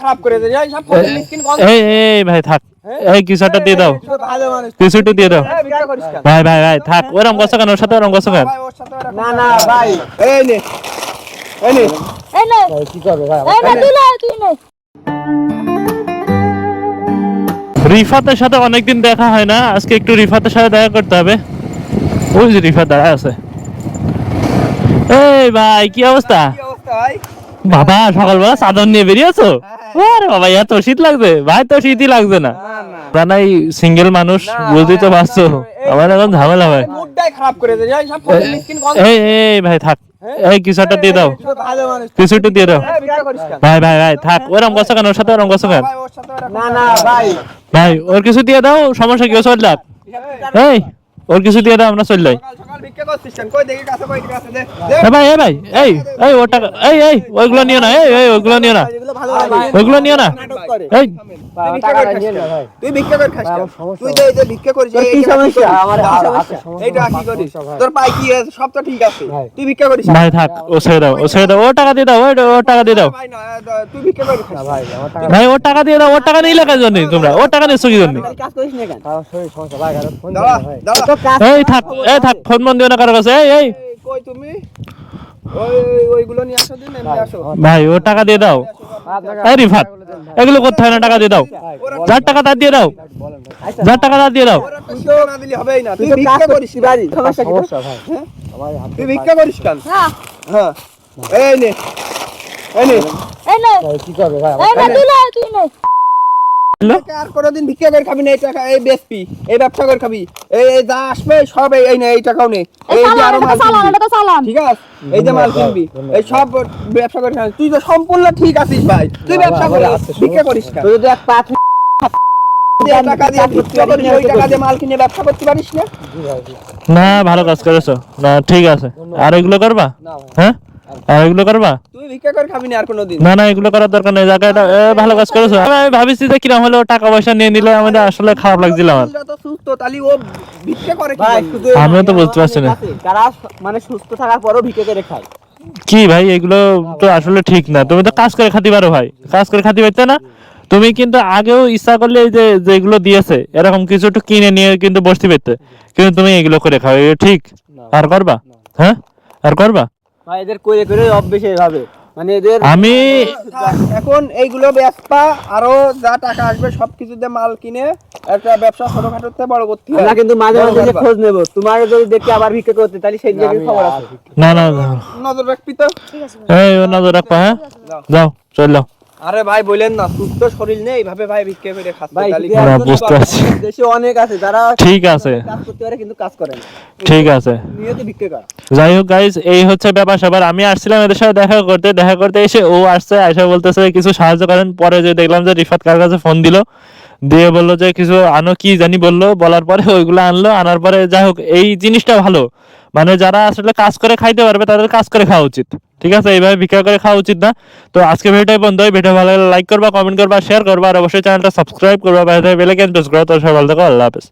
খারাপ করে দেয়। সব মিসকিন গন্ধ। এই এই ভাই থাক। এই কিছু দিয়ে দাও। দিয়ে কেন? ভাই ভাই ভাই থাক। ওরম গছ কেন ওর সাথে ওরম গছ কেন সাথে ওরকম না না ভাই এই নে এই নে। এই নে। কি করবে ভাই? এই নে তুই নে। তুই নে। রিফাতের সাথে অনেকদিন দেখা হয় না। আজকে একটু রিফাতের সাথে দেখা করতে হবে। ওই যে রিফাত দাঁড়ায় আছে। এই ভাই কি অবস্থা? কি অবস্থা ভাই? বাবা সকালবেলা চাদর নিয়ে বেরিয়েছো? আরে বাবা এত শীত লাগবে? ভাই তো শীতই লাগবে না। প্রাণাই সিঙ্গেল মানুষ বুঝতেই তো পারছ। আমার এখন ঝামেলা খারাপ করে এই এই ভাই থাক। এই কিছু একটা দিয়ে দাও। তুই ভালো মানুষ। কিছু একটু দিয়ে দাও? ভাই ভাই ভাই থাক। ওরম গছ কেন? ওর সাথে ওরম গছ কেন? ভাই, ওর না না ভাই। ভাই ওর কিছু দিয়ে দাও সমস্যা কি? ও চল যাক এই ওর কিছু দিয়ে দাও আমরা চল যাই। ভাই এ ভাই এই এই ওর টাকা এই এই ওইগুলো নিও না এই এই ওইগুলো নিও না। এগুলো ভালো লাগে। ওইগুলো নিও না। এই। তুই ভিক্ষা করে খাস তুই ভিক্ষা করে খাস কেন? তুই যে এই যে ভিক্ষা করিস। এই- এই সমস্যা আমার এইটা কি করিস? তোর পাই কি আছে? সব তো ঠিক আছে। তুই ভিক্ষা করিস ভাই থাক ও ছেড়ে দাও ও ছেড়ে দাও ও টাকা দিয়ে দাও ওই ওর টাকা দিয়ে দাও। তুই ভিক্ষা করে ভাই ভাই ওর টাকা দিয়ে দাও ওর টাকা নিলে কাজ জন্য তোমরা? ওর টাকা নিচ্ছ কি জন্য। কাজ করিস না কেন? সমস্যা ভাই ফোন দাঁড়া দাঁড়া। এই থাক এই থাক ফোন মন দিও না কারও কাছে এই এই। এই, কই তুমি? ওই ওই- ওইগুলো নিয়ে আসো দিন এমনি আসো। ভাই ওর টাকা দিয়ে দাও। এই রিফাত এগুলো করতে হয় না টাকা দিয়ে দাও? যার টাকা তার দিয়ে দাও। যার টাকা তার দিয়ে দাও। ওরা তো শিক্ষা না দিলে হবেই না। তুই ভিক্ষা করিস কেন? হ্যাঁ। হ্যাঁ। এই নে। এই নে। এই নে। কি করবে ভাই এই নে তুই নে তুই নে। আর কোনোদিন ভিক্ষা করে খাবি না এই টাকা এই বেসপি এই ব্যবসা করে খাবি এই এই যা আসবে সব এই নে এই টাকাও নে। এই যে আরও মাল তো তো ঠিক আছে? এই যে মাল কিনবি। এই সব ব্যবসা করে খাবি। তুই তো সম্পূর্ণ ঠিক আছিস ভাই। তুই ব্যবসা করে ভিক্ষা করিস কেন তুই যদি এক পাঁচ টাকা দিয়ে ভিক্ষা করিস ওই টাকা দিয়ে মাল কিনে ব্যবসা করতে পারিস না? না ভালো কাজ করেছ। না ঠিক আছে। আর এগুলো করবা? হ্যাঁ? আর এগুলো করবা? তুই ভিক্ষা করে খাবি না আর কোনোদিন। না না এগুলো করার দরকার নেই। জায়গাটা ভালো কাজ করেছ। আমি ভাবিছি যে কিরম হলো টাকা পয়সা নিয়ে নিলে আমাদের আসলে খারাপ লাগছিল আমার। তো সুস্থ তাহলে ও ভিক্ষা করে কি তো বুঝতে পারছি না। মানে সুস্থ থাকার পরও ভিক্ষা করে খায়। কি ভাই এগুলো তো আসলে ঠিক না। তুমি তো কাজ করে খাতি পারো ভাই। কাজ করে খাতে পারতে না। তুমি কিন্তু আগেও ইচ্ছা করলে এই যে যেগুলো দিয়েছে এরকম কিছু একটু কিনে নিয়ে কিন্তু বসতে পারতে কিন্তু তুমি এগুলো করে খাও ঠিক। আর করবা? হ্যাঁ? আর করবা? ভাই এদের করে করে অভ্যেস মানে এদের আমি এখন এইগুলো ব্যবসা আরও যা টাকা আসবে সবকিছু দিয়ে মাল কিনে একটা ব্যবসা ছোটখাটোতে বড় করতে হবে কিন্তু মাঝে মাঝে যে খোঁজ নেব। তোমার যদি দেখতে আবার ভিক্ষা করতে তাহলে সেই দিকে খবর আছে। না না না। নজর রাখবি তো। এই নজর রাখবা হ্যাঁ? যাও চল যাও। আরে ভাই বলেন না সুস্থ শরীর নেই এইভাবে ভাই ভিক্ষা করে খাচ্ছে বুঝতে পারছি। দেশে অনেক আছে যারা ঠিক আছে। কাজ করতে পারে কিন্তু কাজ করে না। ঠিক আছে। নিয়ত ভিক্ষা কর। যাই হোক গাইজ এই হচ্ছে ব্যাপার স্যাপার আমি আসছিলাম এদের সাথে দেখা করতে। দেখা করতে এসে ও আসছে আয়সা বলতেছে, কিছু সাহায্য করেন। পরে যে দেখলাম যে রিফাত কার কাছে ফোন দিল, দিয়ে বলল যে, কিছু আনো কি জানি? বলল, বলার পরে ওইগুলো আনলো। আনার পরে যাই হোক, এই জিনিসটা ভালো। মানে যারা আসলে কাজ করে খাইতে পারবে, তাদের কাজ করে খাওয়া উচিত। ঠিক আছে? এইভাবে ভিক্ষা করে খাওয়া উচিত না। তো আজকে ভিডিওটাই বন্ধ হয় ভিডিও ভালো লাগলে লাইক করবা কমেন্ট করবা শেয়ার করবা, আর অবশ্যই চ্যানেলটা সাবস্ক্রাইব করবা বাইরে বেলাইকন প্রেস করবা। তো সবাই ভালো থাকো, আল্লাহ হাফেজ।